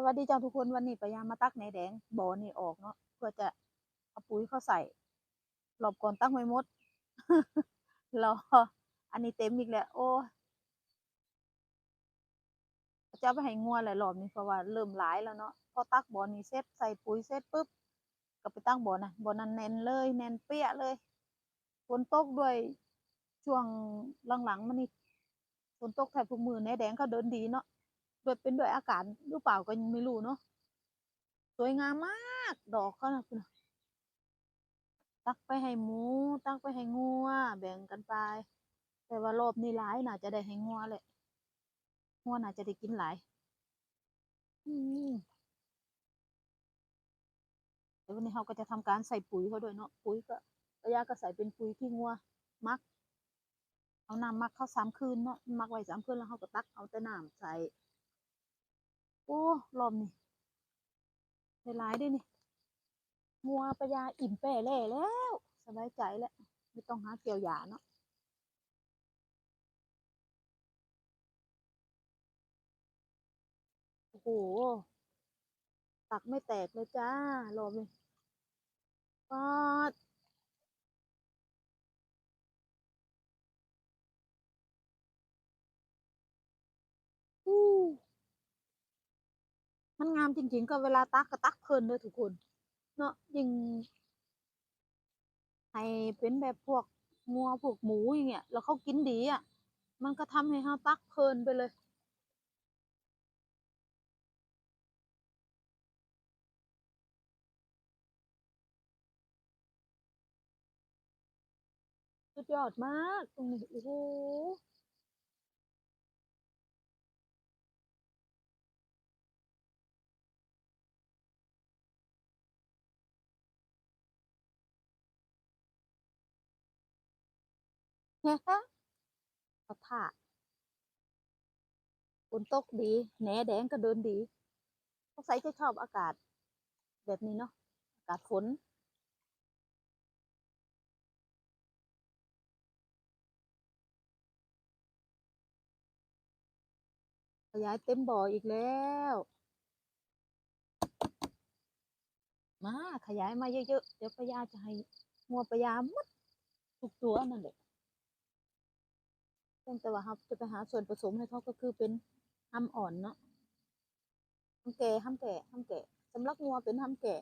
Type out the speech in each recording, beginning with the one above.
สวัสดีจ้าทุกคนวันนี้ปายามาตักแหนแดงบ่อนี่ออกเนาะเพื่อจะเอาปุ๋ยเข้าใส่รอบก่อนตักไม่มดรออันนี้เต็มอีกแล้ว โอ้จะเอาไปให้งัวหลายรอบนี้เพราะว่าเริ่มหลายแล้วเนาะพอตักบ่อนี้เสร็จใส่ปุ๋ยเสร็จปุ๊บก็ไปตั้งบ่อนะบ่อนั้นแน่นเลยแน่นเปี้ยเลยฝนตกด้วยช่วงหลังๆมานี่ฝนตกแทบทุกมือแหนแดงเขาเดินดีเนาะ ด้วยเป็นด้วยอากาศหรือเปล่าก็ยังไม่รู้เนาะสวยงามมาก ดอกเขานะคุณตักไปให้หมู ตักไปให้งัว แบ่งกันไป แต่ว่ารอบนี้หลายน่าจะได้ให้งัวแหละงัวน่าจะได้กินหลายเดี๋ยววันนี้เราก็จะทำการใส่ปุ๋ยเขาด้วยเนาะปุ๋ยก็ระยะก็ใส่เป็นปุ๋ยที่งัวมัก เอาน้ำมักเข้าสามคืนเนาะมักไว้สามคืนแล้วเขาก็ตักเอาแต่น้ำใส่ โอ้ลมนี่ได้หลายด้วยนี่มัวปยาอิ่มแป้แล่แล้ว สบายใจแล้ว ไม่ต้องหาเกี่ยวหยาเนาะโอ้โหตักไม่แตกเลยจ้าลมนี่ปอด มันงามจริง ๆ ก็เวลาตักก็ตักเพลินเลยทุกคน เนาะยิ่งให้เป็นแบบพวกงัวพวกหมูอย่างเงี้ยแล้วเขากินดีอะ มันก็ทำให้เราตักเพลินไปเลยสุดยอดมากตรงนี้โอ้โห เฮ้ยเขาท่าฝนตกดีแหนแดงก็เดินดีสงสัยจะชอบอากาศ แบบนี้เนาะอากาศฝนขยายเต็มบ่ออีกแล้ว มาขยายมาเยอะๆ เดี๋ยวปยาจะให้งัวปยาหมดทุกตัวนั่นแหละ เพียงแต่ว่าครับจะไปหาส่วนผสมให้เขาก็คือเป็นห้ำอ่อนเนาะห้ำแก่ห้ำแก่ห้ำแก่สำหรับงัวเป็นห้ำแก่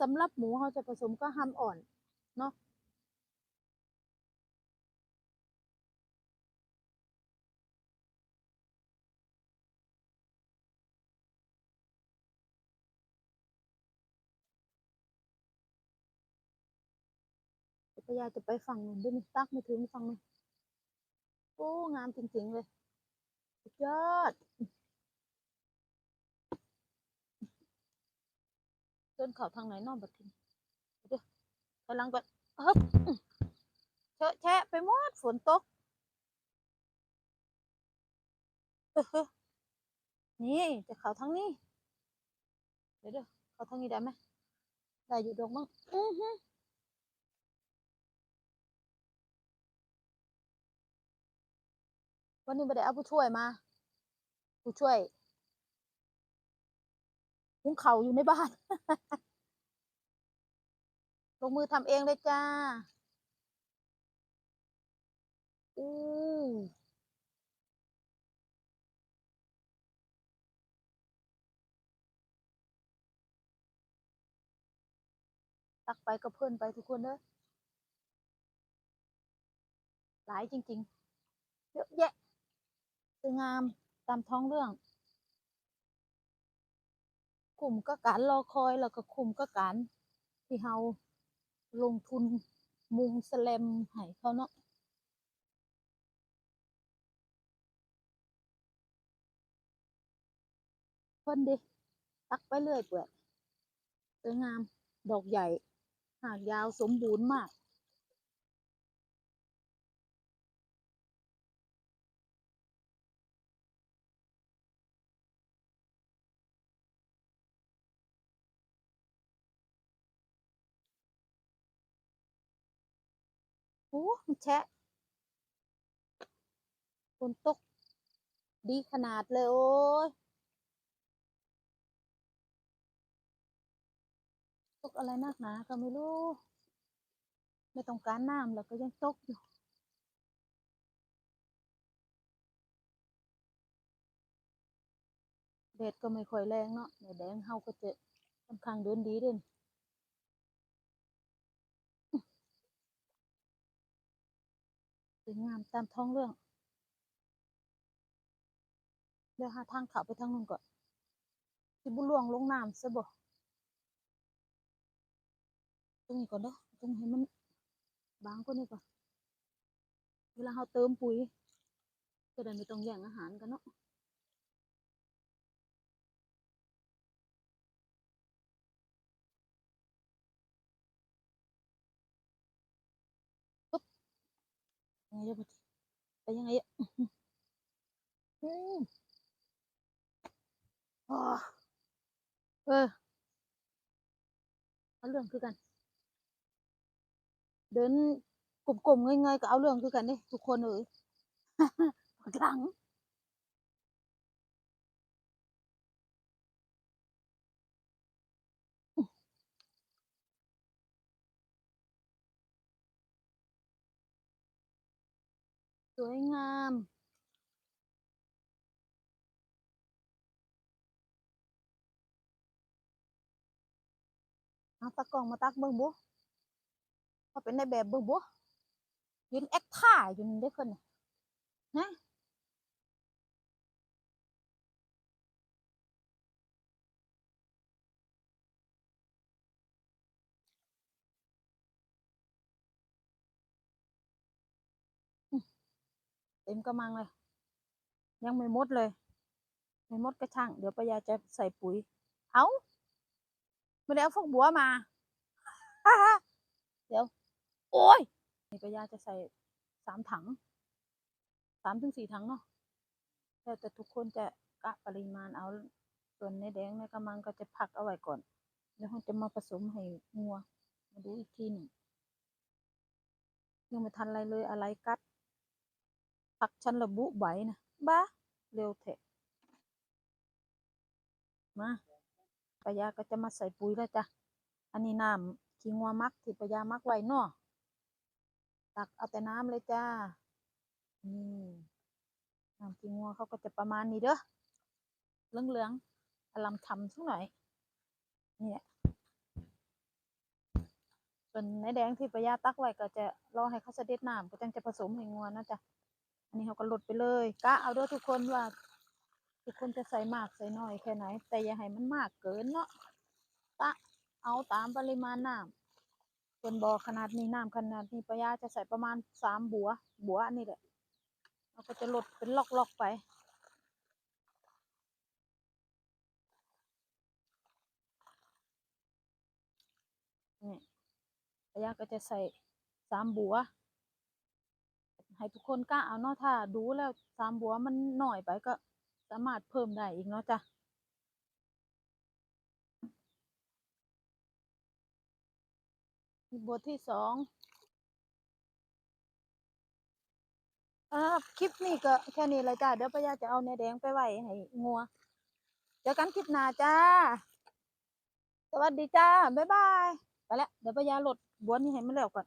สำหรับหมูเขาจะผสมก็ห้ำอ่อนเนาะเดี๋ยายาจะไปฝั่งนู้นด้วยนี่ตักไม่ถึงฝั่งนู้น โอ้งามจริง ๆ เลยสุดยอดเดินเข่าทางไหนนอกบัดทีเดี๋ยวถอยหลังก่อนฮึบเชอะแชะไปหมดฝนตกเออนี่จะเข่าทางนี้ เดี๋ยวเดี๋ยวเข่าทางนี้ได้ไหมได้อยู่ดอกมั้งอือฮึ วันนี้ไม่ได้เอาผู้ช่วยมา ผู้ช่วยหุงเข่าอยู่ในบ้าน ลงมือทำเองเลยจ้าอู้ตักไปก็เพิ่อนไปทุกคนเด้อหลายจริง ๆ เยอะแยะ วยงามตามท้องเรื่องคุ้มก็การรอคอยแล้วก็คุมก็การที่เฮาลงทุนมุงสแลมให้เขาเนาะเพิ่นดิตักไปเรื่อยเปื่อยสวยงาม ดอกใหญ่ หากยาวสมบูรณ์มาก หมันแชะฝนตก ดีขนาดเลยโอ้ยตกอะไรนักหนาก็ไม่รู้ ไม่ต้องการน้ำแล้วก็ยังตกอยู่แดดก็ไม่ค่อยแรงเนาะแดดแดงเฮาก็จะค่อนข้างเดินดีเด่น วยงามตามท้องเรื่อง เดี๋ยวหาทางเขาไปทางนู้นก่อนสิบุลวงลงน้ำซะบ่ตรงนี้ก่อนเด้อตรงให้มันบางกว่านี้ก่อนเวลาเราเติมปุ๋ยจะได้ไม่ต้องแย่งอาหารกันเนาะ ยังไงเดี๋ยวไปยังไงอะอืมอ๋อเออเอาเรื่องคือกัน เดินกลมๆเงยๆก็เอาเรื่องคือกันนี่ทุกคนเอ้ยหลัง สวยงามเอาตะกล้องมาตักเบิ่งบุว่าเป็นในแบบเบิ่งบุยืนแอคท่าอยู่นี่ได้อเพิ่นน่ะ เต็มกระมังเลย ยังไม่หมดเลย ไม่หมดก็ช่าง เดี๋ยวปยาจะใส่ปุ๋ย เอาไม่ได้เอาพวกบัวมา เดี๋ยว โอ้ยนี่ปยาจะใส่สามถัง สามถึงสี่ถังเนาะแล้วแต่ทุกคนจะกะปริมาณเอา ส่วนในแดงในกระมังก็จะพักเอาไว้ก่อน แล้วเราจะมาผสมให้งัว มาดูอีกทีหนึ่งยังไม่ทันอะไรเลยอะไรกัด ผักฉันระบุใบนะบ้าเร็วเถอะมาปยาก็จะมาใส่ปุ๋ยแล้วจ้ะ อันนี้น้ำขี้งัวมักที่ปยามักไว้เนาะตักเอาแต่น้ำเลยจ้า นี่น้ำขี้งัวเขาก็จะประมาณนี้เด้อ เหลืองๆอลำทำสักหน่อย นี่ยส่วนในแดงที่ปยาตักไว้ก็จะรอให้เขาเสด็จน้ำก็จังจะผสมให้งัวนะจ๊ะ นนี้เขาก็ลดไปเลยกะเอาด้อทุกคนว่า ทุกคนจะใส่มากใส่น้อยแค่ไหน แต่อย่าให้มันมากเกินเนาะตะเอาตามปริมาณน้ำส่วนบ่อขนาดนี้น้ำขนาดนี้ปะยาจะใส่ประมาณสามบัว บัวอันนี้แหละเราก็จะลดเป็นล็อกๆไปนี่ปะยาก็จะใส่สามบัว ให้ทุกคนกล้าเอาเนาะถ้าดูแล้วสามบัวมันหน่อยไปก็สามารถเพิ่มได้อีกเนาะจ้ะบัวที่สองอ่าคลิปนี้ก็แค่นี้เลยจ้ะเดี๋ยวป้ายาจะเอาเนื้อแดงไปไว้ให้งัว เจอกันคลิปหน้าจ้า สวัสดีจ้า บ๊ายบาย ไปแล้ว เดี๋ยวป้ายาลดบัวนี้ให้มันแล้วก่อน